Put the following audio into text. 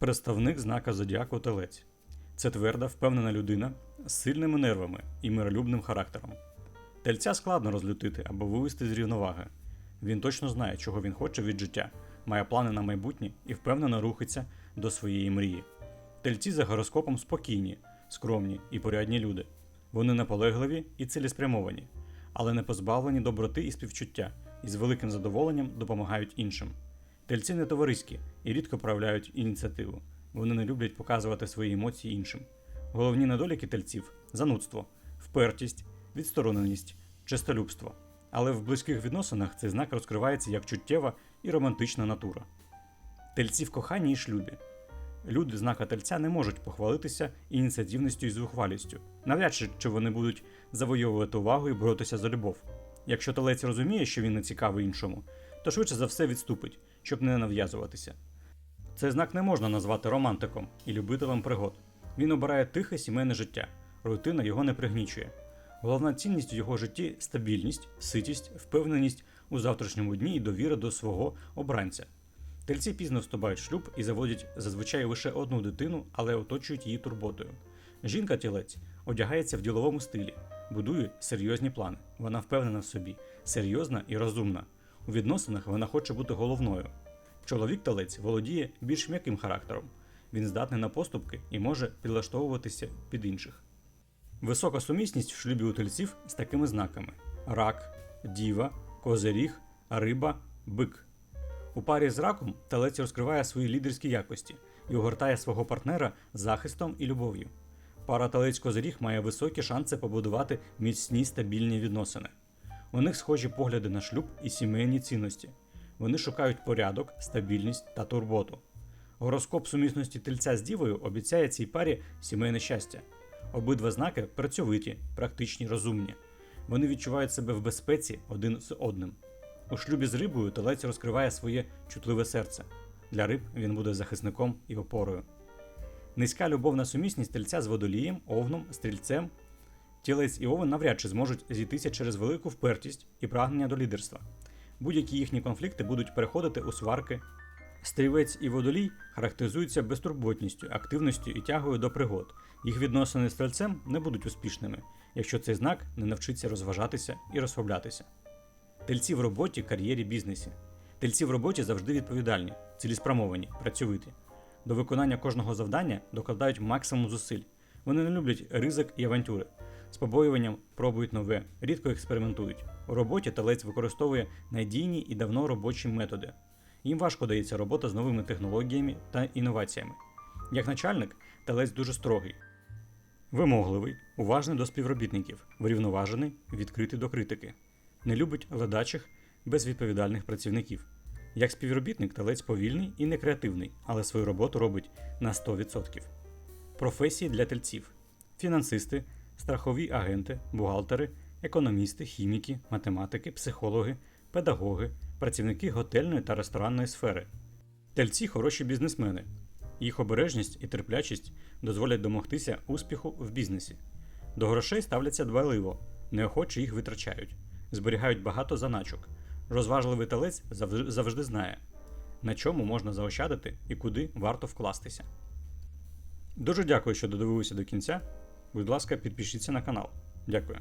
Представник знака Зодіаку Телець. Це тверда, впевнена людина з сильними нервами і миролюбним характером. Тельця складно розлютити або вивести з рівноваги. Він точно знає, чого він хоче від життя, має плани на майбутнє і впевнено рухається до своєї мрії. Тельці за гороскопом спокійні, скромні і порядні люди. Вони наполегливі і цілеспрямовані, але не позбавлені доброти і співчуття, і з великим задоволенням допомагають іншим. Тельці не товариські і рідко проявляють ініціативу. Вони не люблять показувати свої емоції іншим. Головні недоліки тельців занудство, впертість, відстороненість, честолюбство. Але в близьких відносинах цей знак розкривається як чуттєва і романтична натура. Тельці в коханні і шлюбі. Люди знака тельця не можуть похвалитися ініціативністю і зухвалістю, навряд чи чи вони будуть завойовувати увагу і боротися за любов. Якщо телець розуміє, що він не цікавий іншому, то швидше за все відступить, щоб не нав'язуватися. Цей знак не можна назвати романтиком і любителем пригод. Він обирає тихе сімейне життя, рутина його не пригнічує. Головна цінність в його житті стабільність, ситість, впевненість у завтрашньому дні і довіра до свого обранця. Тельці пізно вступають в шлюб і заводять зазвичай лише одну дитину, але оточують її турботою. Жінка тілець одягається в діловому стилі, будує серйозні плани. Вона впевнена в собі, серйозна і розумна. У відносинах вона хоче бути головною. Чоловік телець володіє більш м'яким характером. Він здатний на поступки і може підлаштовуватися під інших. Висока сумісність в шлюбі у тельців з такими знаками: рак, діва, козиріг, риба, бик. У парі з раком телець розкриває свої лідерські якості і огортає свого партнера захистом і любов'ю. Пара телець козиріг має високі шанси побудувати міцні стабільні відносини. У них схожі погляди на шлюб і сімейні цінності. Вони шукають порядок, стабільність та турботу. Гороскоп сумісності тельця з дівою обіцяє цій парі сімейне щастя. Обидва знаки працьовиті, практичні, розумні. Вони відчувають себе в безпеці один з одним. У шлюбі з рибою телець розкриває своє чутливе серце. Для риб він буде захисником і опорою. Низька любовна сумісність тельця з водолієм, овном, стрільцем. Тілець і овен навряд чи зможуть зійтися через велику впертість і прагнення до лідерства. Будь-які їхні конфлікти будуть переходити у сварки. Стрілець і водолій характеризуються безтурботністю, активністю і тягою до пригод. Їх відносини з стрільцем не будуть успішними, якщо цей знак не навчиться розважатися і розслаблятися. Тельці в роботі, кар'єрі, бізнесі. Тельці в роботі завжди відповідальні, цілеспрямовані, працьовиті. До виконання кожного завдання докладають максимум зусиль. Вони не люблять ризик і авантюри. З побоюванням пробують нове, рідко експериментують. У роботі телець використовує надійні і давно робочі методи. Їм важко дається робота з новими технологіями та інноваціями. Як начальник, телець дуже строгий, вимогливий, уважний до співробітників, врівноважений, відкритий до критики, не любить ледачих, безвідповідальних працівників. Як співробітник, телець повільний і некреативний, але свою роботу робить на 100%. Професії для тельців: фінансисти, страхові агенти, бухгалтери, економісти, хіміки, математики, психологи, педагоги, працівники готельної та ресторанної сфери. Тельці хороші бізнесмени. Їх обережність і терплячість дозволять домогтися успіху в бізнесі. До грошей ставляться дбайливо, неохоче їх витрачають, зберігають багато заначок. Розважливий телець завж- завжди знає, на чому можна заощадити і куди варто вкластися. Дуже дякую, що додивилися до кінця. Будь ласка, підпишіться на канал. Дякую.